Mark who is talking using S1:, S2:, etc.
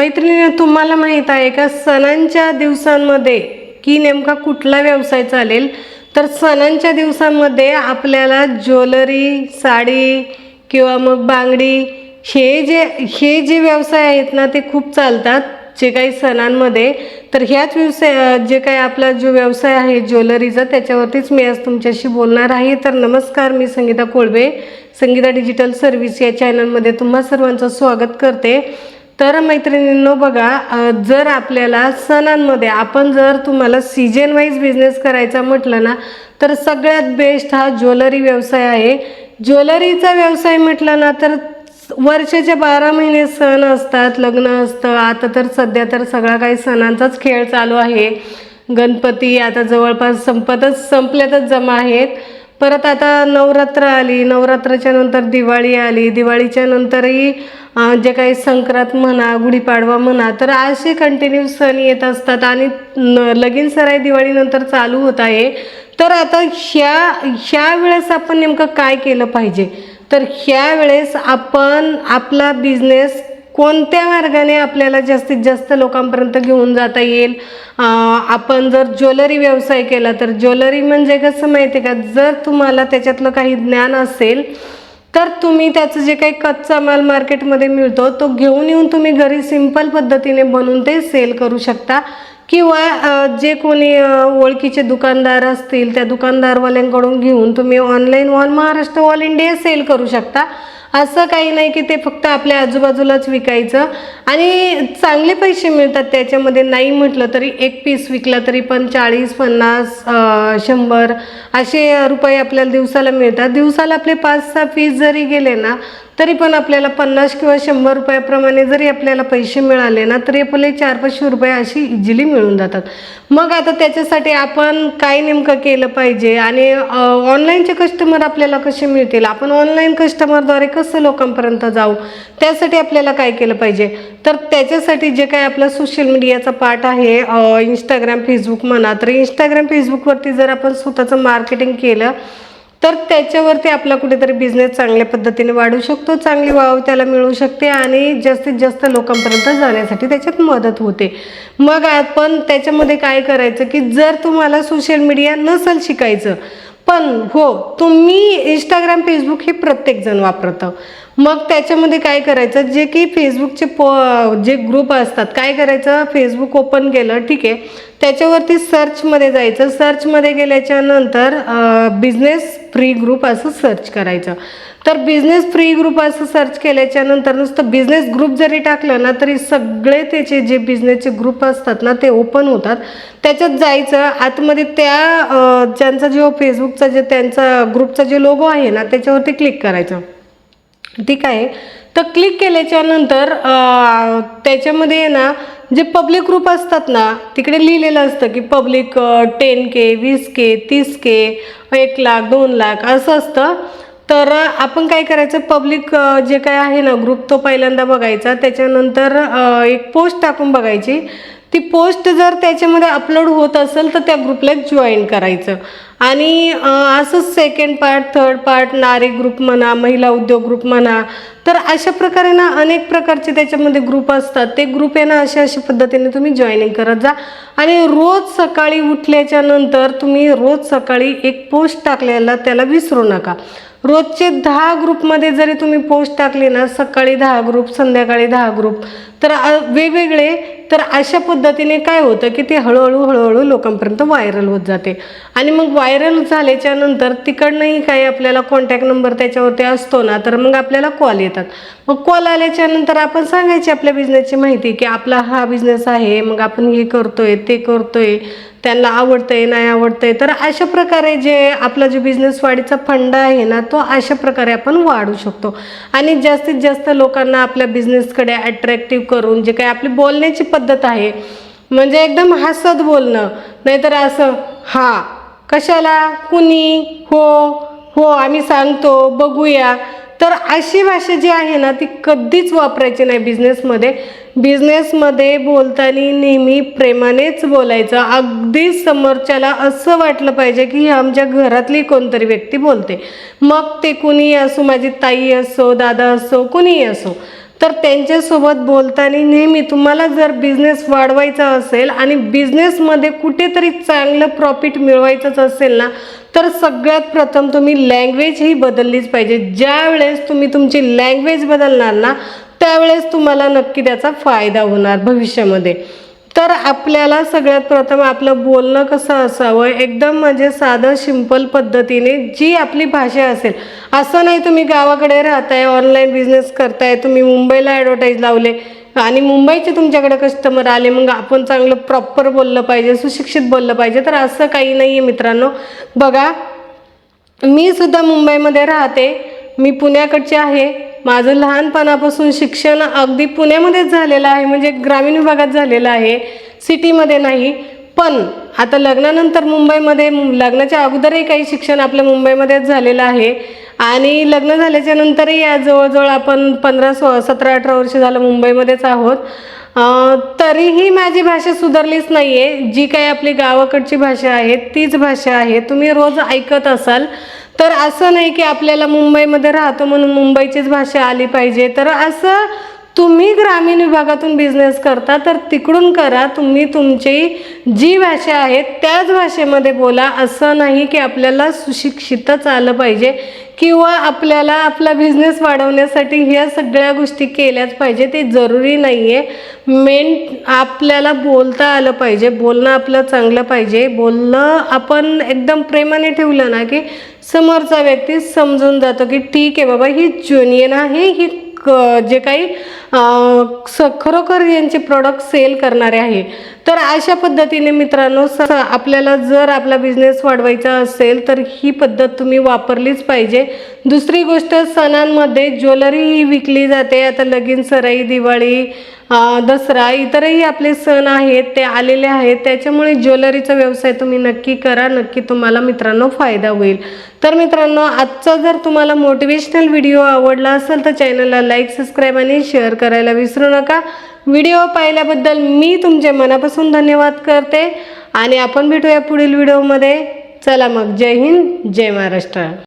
S1: मैत्रिणी तुम्हाला माहीत आहे का सणांच्या दिवसांमध्ये की नेमका कुठला व्यवसाय चालेल? तर सणांच्या दिवसांमध्ये आपल्याला ज्वेलरी साडी किंवा मग बांगडी हे जे हे जे व्यवसाय आहेत ना ते खूप चालतात जे काही सणांमध्ये. तर ह्याच व्यवसाय जे काही आपला जो व्यवसाय आहे ज्वेलरीचा त्याच्यावरतीच मी आज तुमच्याशी बोलणार आहे. तर नमस्कार मी संगीता कोळबे संगीता डिजिटल सर्व्हिस या चॅनलमध्ये तुम्हा सर्वांचं स्वागत करते. तर मैत्रिणींनो बघा जर आपल्याला सणांमध्ये आपण जर तुम्हाला सीजन वाईज बिझनेस करायचा म्हटलं ना तर सगळ्यात बेस्ट हा ज्वेलरी व्यवसाय आहे. ज्वेलरीचा व्यवसाय म्हटलं ना तर वर्षाचे बारा महिने सण असतात लग्न असतं. आता तर सध्या तर सगळा काही सणांचाच खेळ चालू आहे. गणपती आता जवळपास संपतच संपल्यातच जमा आहेत. परत आता नवरात्र आली नवरात्राच्या नंतर दिवाळी आली दिवाळीच्या नंतरही जे काही संक्रांत म्हणा गुढीपाडवा म्हणा तर असे कंटिन्यू सण येत असतात आणि न- लगीन सराई दिवाळीनंतर चालू होत आहे. तर आता ह्या ह्या वेळेस आपण नेमकं काय केलं पाहिजे? तर ह्या वेळेस आपण आपला बिझनेस कोणत्या मार्गाने आपल्याला जास्तीत जास्त लोकांपर्यंत घेऊन जाता येईल? आपण जर ज्वेलरी व्यवसाय केला तर ज्वेलरी म्हणजे कसं माहिती आहे का? जर तुम्हाला त्याच्यातलं काही ज्ञान असेल तर तुम्ही त्याचं जे काही कच्चा माल मार्केटमध्ये मिळतो तो घेऊन येऊन तुम्ही घरी सिंपल पद्धतीने बनवून ते सेल करू शकता. किंवा जे कोणी ओळखीचे दुकानदार असतील त्या दुकानदारवाल्यांकडून घेऊन तुम्ही online all Maharashtra all India sell करू शकता. असं काही नाही की ते फक्त आपल्या आजूबाजूलाच विकायचं. आणि चांगले पैसे मिळतात त्याच्यामध्ये. नाही म्हटलं तरी एक पीस विकला तरी पण चाळीस पन्नास शंभर असे रुपये आपल्याला दिवसाला मिळतात. दिवसाला आपले पाच सहा पीस जरी गेले ना तरी पण आपल्याला पन्नास किंवा शंभर रुपयाप्रमाणे जरी आपल्याला पैसे मिळाले ना तरी आपले चार पाचशे रुपये अशी इझिली मिळून जातात. मग आता त्याच्यासाठी आपण काय नेमकं केलं पाहिजे? आणि ऑनलाईनचे कस्टमर आपल्याला कसे मिळतील? आपण ऑनलाईन कस्टमरद्वारे कसं लोकांपर्यंत जाऊ? त्यासाठी आपल्याला काय केलं पाहिजे? तर त्याच्यासाठी जे काय आपलं सोशल मीडियाचा पार्ट आहे इंस्टाग्राम फेसबुक म्हणा तर इंस्टाग्राम फेसबुकवरती जर आपण स्वतःचं मार्केटिंग केलं तर त्याच्यावरती आपला कुठेतरी बिझनेस चांगल्या पद्धतीने वाढू शकतो चांगली वाव त्याला मिळू शकते आणि जास्तीत जास्त लोकांपर्यंत जाण्यासाठी त्याच्यात मदत होते. मग आपण त्याच्यामध्ये काय करायचं की जर तुम्हाला सोशल मीडिया नसेल शिकायचं पण हो तुम्ही इंस्टाग्राम फेसबुक हे प्रत्येकजण वापरतं. मग त्याच्यामध्ये काय करायचं? जे की फेसबुकचे पो जे ग्रुप असतात काय करायचं? फेसबुक ओपन केलं ठीक आहे. त्याच्यावरती सर्चमध्ये जायचं. सर्चमध्ये गेल्याच्यानंतर बिझनेस फ्री ग्रुप असं सर्च करायचं. तर बिझनेस फ्री ग्रुप असं सर्च केल्याच्यानंतर नुसतं बिझनेस ग्रुप जरी टाकलं ना तरी सगळे त्याचे जे बिझनेसचे ग्रुप असतात ना ते ओपन होतात. त्याच्यात जायचं. आतमध्ये त्या ज्यांचा जो फेसबुकचा जे त्यांचा ग्रुपचा जे लोगो आहे ना त्याच्यावरती क्लिक करायचं. ठीक आहे. तर क्लिक केल्याच्यानंतर त्याच्यामध्ये ना जे पब्लिक ग्रुप असतात ना तिकडे लिहिलेलं असतं की पब्लिक टेन के वीस के तीस के एक लाख दोन लाख असं असतं. तर आपण काय करायचं? पब्लिक जे काय आहे ना ग्रुप तो पहिल्यांदा बघायचा. त्याच्यानंतर एक पोस्ट टाकून बघायची. ती पोस्ट जर त्याच्यामध्ये अपलोड होत असेल तर त्या ग्रुपला जॉईन करायचं. आणि असंच सेकंड पार्ट थर्ड पार्ट नारी ग्रुप म्हणा महिला उद्योग ग्रुप म्हणा तर अशा प्रकारे ना अनेक प्रकारचे त्याच्यामध्ये ग्रुप असतात. ते ग्रुप आहे ना अशा अशा पद्धतीने तुम्ही जॉईनिंग करत जा. आणि रोज सकाळी उठल्याच्या नंतर तुम्ही रोज सकाळी एक पोस्ट टाकलेला त्याला विसरू नका. रोजचे दहा ग्रुपमध्ये जरी तुम्ही पोस्ट टाकले ना सकाळी दहा ग्रुप संध्याकाळी दहा ग्रुप तर वेगवेगळे तर अशा पद्धतीने काय होतं की ते हळूहळू हळूहळू लोकांपर्यंत व्हायरल होत जाते. आणि मग व्हायरल झाल्याच्यानंतर तिकडनंही काही आपल्याला कॉन्टॅक्ट नंबर त्याच्यावरती असतो ना तर मग आपल्याला कॉल येतात. मग कॉल आल्याच्यानंतर आपण सांगायची आपल्या बिझनेसची माहिती की आपला हा बिझनेस आहे मग आपण हे करतोय ते करतोय त्यांना आवडतंय नाही आवडतंय. तर अशा प्रकारे जे आपला जो बिझनेस वाढीचा फंड आहे ना तो अशा प्रकारे आपण वाढू शकतो. आणि जास्तीत जास्त लोकांना आपल्या बिझनेसकडे अट्रॅक्टिव्ह करून जे काही आपली बोलण्याची पद्धत आहे म्हणजे एकदम हसत बोलणं नाहीतर असं हा कशाला? कुणी? हो हो आम्ही सांगतो बघूया. तर अशी भाषा जी आहे ना ती कधीच वापरायची नाही बिझनेसमध्ये बिझनेसमध्ये बोलताना नेहमी प्रेमानेच बोलायचं. अगदी समोरच्याला असं वाटलं पाहिजे की आमच्या घरातली कोणतरी व्यक्ती बोलते. मग ते कुणीही असो माझी ताई असो दादा असो कुणीही असो. तर त्यांच्यासोबत बोलताना नेहमी तुम्हाला जर बिझनेस वाढवायचा असेल आणि बिझनेसमध्ये कुठेतरी चांगलं प्रॉफिट मिळवायचंच असेल ना तर सगळ्यात प्रथम तुम्ही लँग्वेज ही बदललीच पाहिजे. ज्या वेळेस तुम्ही तुमची लँग्वेज बदलणार ना त्यावेळेस तुम्हाला नक्की त्याचा फायदा होणार भविष्यामध्ये. तर आपल्याला सगळ्यात प्रथम आपलं बोलणं कसं असावं? एकदम म्हणजे साधं सिंपल पद्धतीने जी आपली भाषा असेल. असं नाही तुम्ही गावाकडे राहताय ऑनलाईन बिझनेस करताय तुम्ही मुंबईला ॲडव्हर्टाईज लावले आणि मुंबईचे तुमच्याकडे कस्टमर आले मग आपण चांगलं प्रॉपर बोललं पाहिजे सुशिक्षित बोललं पाहिजे तर असं काही नाही आहे मित्रांनो. बघा मी सुद्धा मुंबईमध्ये राहते मी पुण्याकडची आहे माझं लहानपणापासून शिक्षण अगदी पुण्यामध्येच झालेलं आहे म्हणजे ग्रामीण विभागात झालेलं आहे सिटीमध्ये नाही. पण आता लग्नानंतर मुंबईमध्ये लग्नाच्या अगोदरही काही शिक्षण आपल्या मुंबईमध्येच झालेलं आहे. आणि लग्न झाल्याच्या नंतरही या जवळजवळ आपण पंधरा सो सतरा अठरा वर्ष झालं मुंबईमध्येच आहोत. तरीही माझी भाषा सुधारलीच नाही आहे जी काही आपली गावाकडची भाषा आहे तीच भाषा आहे. तुम्ही रोज ऐकत असाल तर असं नाही की आपल्याला मुंबईमध्ये राहतो म्हणून मुंबईचीच भाषा आली पाहिजे. तर असं तुम्ही ग्रामीण विभागातून बिझनेस करता तर तिकडून करा. तुम्ही तुमची जी भाषा आहे त्याच भाषेमध्ये बोला. असं नाही की आपल्याला सुशिक्षितच आलं पाहिजे किंवा आपल्याला आपला बिझनेस वाढवण्यासाठी ह्या सगळ्या गोष्टी केल्याच पाहिजे. ते जरुरी नाही आहे मेन आपल्याला बोलता आलं पाहिजे. बोलणं आपलं चांगलं पाहिजे. बोलणं आपण एकदम प्रेमाने ठेवलं ना की समोरचा व्यक्ती समजून जातो की ठीक आहे बाबा ही जुनियन आहे ही क जे काही स खरोखर यांचे प्रोडक्ट सेल करणारे आहे. तर अशा पद्धतीने मित्रांनो स आपल्याला जर आपला बिझनेस वाढवायचा असेल तर ही पद्धत तुम्ही वापरलीच पाहिजे. दुसरी गोष्ट सणांमध्ये ज्वेलरी ही विकली जाते. आता लगीन सराई दिवाळी दसरा इतरही आपले सण आहेत ते आलेले आहेत त्याच्यामुळे ज्वेलरीचा व्यवसाय तुम्ही नक्की करा नक्की तुम्हाला मित्रांनो फायदा होईल. तर मित्रांनो आजचा जर तुम्हाला मोटिवेशनल व्हिडिओ आवडला असेल तर चॅनलला लाईक सबस्क्राईब आणि शेअर करायला विसरू नका. व्हिडिओ पाहिल्याबद्दल मी तुमचे मनापासून धन्यवाद करते. आणि आपण भेटूया पुढील व्हिडिओमध्ये चला मग जय हिंद जय महाराष्ट्र.